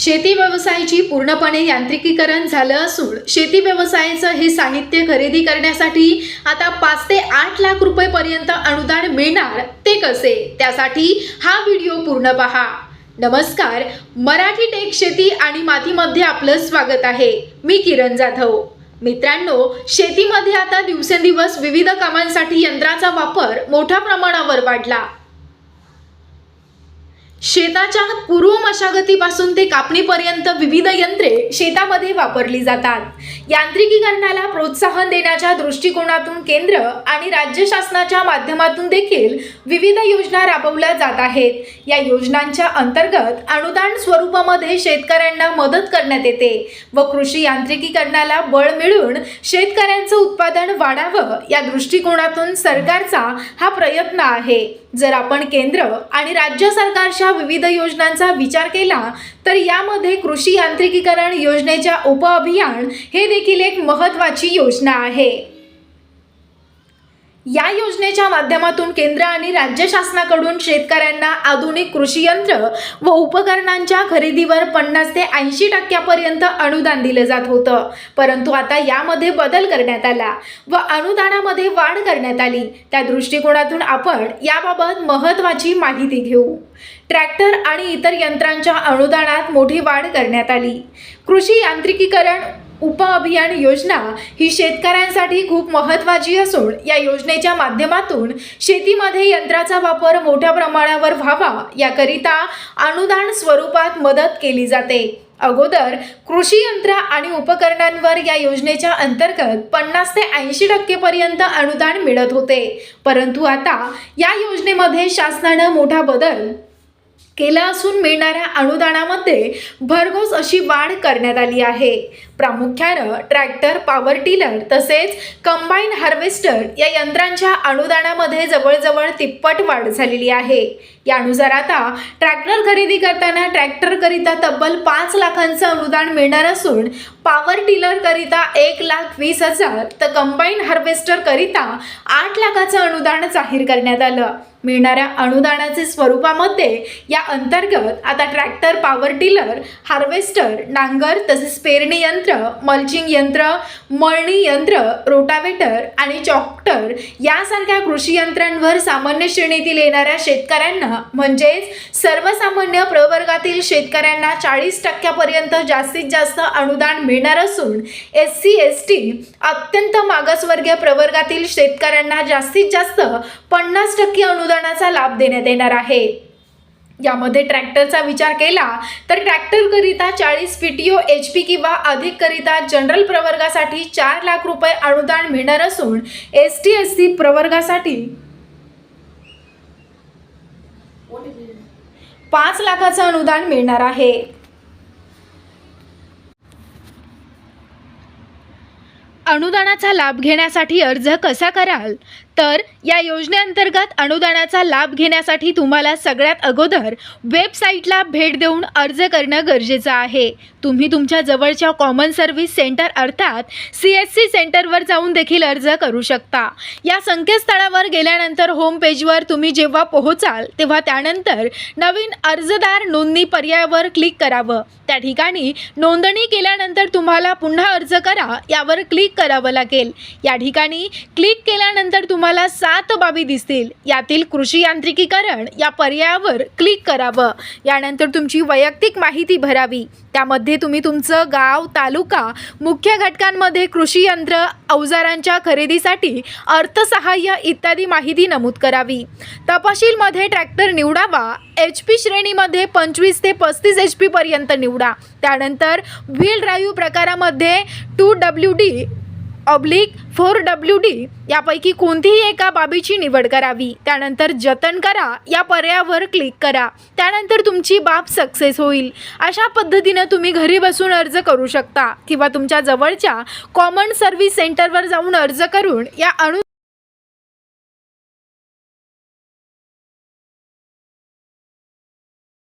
शेती व्यवसायाची पूर्णपणे यांत्रिकीकरण झालं असून शेती व्यवसायाचं हे साहित्य खरेदी करण्यासाठी आता पाच ते आठ लाख रुपयेपर्यंत अनुदान मिळणार ते कसे? त्यासाठी हा व्हिडिओ पूर्ण पहा. नमस्कार मराठी टेक शेती आणि मातीमध्ये आपलं स्वागत आहे. मी किरण जाधव. मित्रांनो शेतीमध्ये आता दिवसेंदिवस विविध कामांसाठी यंत्राचा वापर मोठ्या प्रमाणावर वाढला. शेताच्या पूर्व मशागतीपासून ते कापणीपर्यंत विविध यंत्रे शेतामध्ये वापरली जातात. यांत्रिकीकरणाला प्रोत्साहन देण्याच्या दृष्टिकोनातून केंद्र आणि राज्य शासनाच्या माध्यमातून देखील विविध योजना राबवल्या जात आहेत. या योजनांच्या अंतर्गत अनुदान स्वरूपामध्ये शेतकऱ्यांना मदत करण्यात येते व कृषी यांत्रिकीकरणाला बळ मिळून शेतकऱ्यांचं उत्पादन वाढावं या दृष्टिकोनातून सरकारचा हा प्रयत्न आहे. जर आपण केंद्र आणि राज्य सरकारच्या विविध योजनांचा विचार केला तर यामध्ये कृषी यांत्रिकीकरण योजनेच्या उपअभियान हे देखील एक महत्त्वाची योजना आहे. या योजनेच्या माध्यमातून केंद्र आणि राज्य शासनाकडून शेतकऱ्यांना आधुनिक कृषी यंत्र व उपकरणांच्या खरेदीवर पन्नास ते ऐंशी टक्क्यापर्यंत अनुदान दिलं जात होतं. परंतु आता यामध्ये बदल करण्यात आला व अनुदानामध्ये वाढ करण्यात आली. त्या दृष्टिकोनातून आपण याबाबत महत्त्वाची माहिती घेऊ. ट्रॅक्टर आणि इतर यंत्रांच्या अनुदानात मोठी वाढ करण्यात आली. कृषी यांत्रिकीकरण उपअभियान योजना ही शेतकऱ्यांसाठी खूप महत्त्वाची असून या योजनेच्या माध्यमातून शेतीमध्ये यंत्राचा वापर मोठ्या प्रमाणावर व्हावा याकरिता अनुदान स्वरूपात मदत केली जाते. अगोदर कृषी यंत्र आणि उपकरणांवर या योजनेच्या अंतर्गत पन्नास ते ऐंशी टक्केपर्यंत अनुदान मिळत होते. परंतु आता या योजनेमध्ये शासनानं मोठा बदल केला असून मिळणाऱ्या अनुदानामध्ये भरघोस अशी वाढ करण्यात आली आहे. प्रामुख्यानं ट्रॅक्टर पॉवर टिलर तसेच कंबाईन हार्वेस्टर या यंत्रांच्या अनुदानामध्ये जवळजवळ तिप्पट वाढ झालेली आहे. यानुसार आता ट्रॅक्टर खरेदी करताना ट्रॅक्टरकरिता तब्बल पाच लाखांचं अनुदान मिळणार असून पॉवर टिलरकरिता एक लाख वीस हजार तर कंबाईन हार्वेस्टरकरिता आठ लाखाचं अनुदान जाहीर करण्यात आलं. मिळणाऱ्या अनुदानाचे स्वरूपामध्ये या अंतर्गत आता ट्रॅक्टर पॉवर टिलर हार्वेस्टर नांगर तसेच पेरणी यंत्र मल्चिंग यंत्र मळणी यंत्र रोटावेटर आणि चॉप्टर यासारख्या कृषी यंत्रांवर सामान्य श्रेणीतील येणाऱ्या शेतकऱ्यांना म्हणजेच सर्वसामान्य प्रवर्गातील शेतकऱ्यांना चाळीस टक्क्यापर्यंत जास्तीत जास्त अनुदान मिळणार असून एस सी एस टी अत्यंत मागासवर्गीय प्रवर्गातील शेतकऱ्यांना जास्तीत जास्त पन्नास टक्के अनुदानाचा लाभ देण्यात येणार आहे. यामध्ये ट्रॅक्टरचा विचार केला तर ट्रॅक्टरकरिता चाळीस पीटीओ एच पी किंवा अधिककरिता जनरल प्रवर्गासाठी चार लाख रुपये अनुदान मिळणार असून एस टी एस सी प्रवर्गासाठी पाच लाखाचं अनुदान मिळणार आहे. अनुदानाचा लाभ घेण्यासाठी अर्ज कसा कराल? तर या योजनेअंतर्गत अनुदानाचा लाभ घेण्यासाठी तुम्हाला सगळ्यात अगोदर वेबसाईटला भेट देऊन अर्ज करणं गरजेचं आहे. तुम्ही तुमच्या जवळच्या कॉमन सर्व्हिस सेंटर अर्थात सी एस सी सेंटरवर जाऊन देखील अर्ज करू शकता. या संकेतस्थळावर गेल्यानंतर होम पेजवर तुम्ही जेव्हा पोहोचाल तेव्हा त्यानंतर नवीन अर्जदार नोंदणी पर्यायावर क्लिक करावं. त्या ठिकाणी नोंदणी केल्यानंतर तुम्हाला पुन्हा अर्ज करा यावर क्लिक करावं लागेल. या ठिकाणी क्लिक केल्यानंतर तुम्हाला सात बाबी दिसतील. यातील कृषी यांत्रिकीकरण या पर्यायावर क्लिक करावं. यानंतर तुमची वैयक्तिक माहिती भरावी. त्यामध्ये तुम्ही तुमचं गाव तालुका मुख्य घटकांमध्ये कृषी यंत्र अवजारांच्या खरेदीसाठी अर्थसहाय्य इत्यादी माहिती नमूद करावी. तपशीलमध्ये ट्रॅक्टर निवडावा. एच पी श्रेणीमध्ये पंचवीस ते पस्तीस एच पी पर्यंत निवडा. त्यानंतर व्हील ड्राईव्ह प्रकारामध्ये two W D oblique four W D यापैकी कोणतीही एका बाबीची निवड करावी. त्यानंतर जतन करा या पर्यायावर क्लिक करा. त्यानंतर तुमची बाब सक्सेस होईल. अशा पद्धतीनं तुम्ही घरी बसून अर्ज करू शकता किंवा तुमच्या जवळच्या कॉमन सर्व्हिस सेंटरवर जाऊन अर्ज करून या अणु